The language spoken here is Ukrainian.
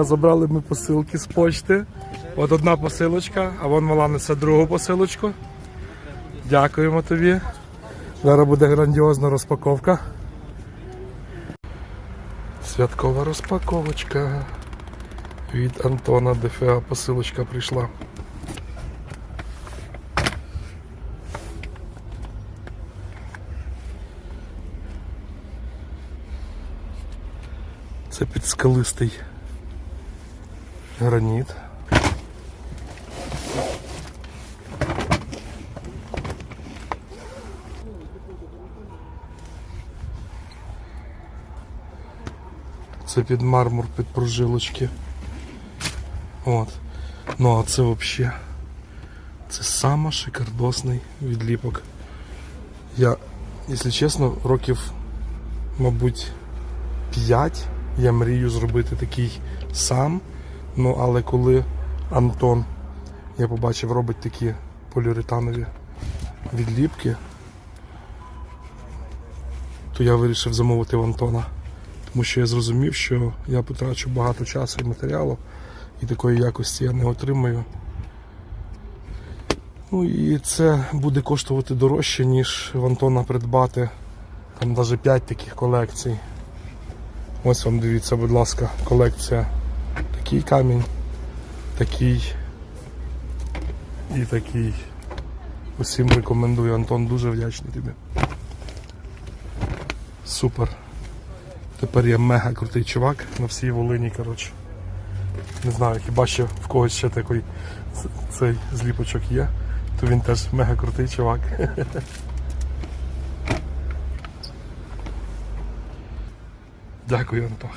Забрали ми посилки з почти. От одна посилочка, а вон мала несе другу посилочку. Дякуємо тобі. Зараз буде грандіозна розпаковка. Святкова розпаковочка. Від Антона ДФА посилочка прийшла. Це підскалистий граніт. Це під мармур, під прожилочки. От. Ну а це взагалі. Це сама шикардосний відліпок. Я, якщо чесно, років, мабуть, 5 я мрію зробити такий сам. Ну, але коли Антон, я побачив, робить такі поліуретанові відліпки, то я вирішив замовити в Антона. Тому що я зрозумів, що я потрачу багато часу і матеріалу, і такої якості я не отримаю. Ну і це буде коштувати дорожче, ніж в Антона придбати там навіть 5 таких колекцій. Ось вам дивіться, будь ласка, колекція. Такий камінь, такий і такий. Усім рекомендую, Антон, дуже вдячний тобі. Супер. Тепер я мега крутий чувак на всій Волині, коротше. Не знаю, хіба що в когось ще такий цей зліпочок є, то він теж мега крутий чувак. Дякую, Антох.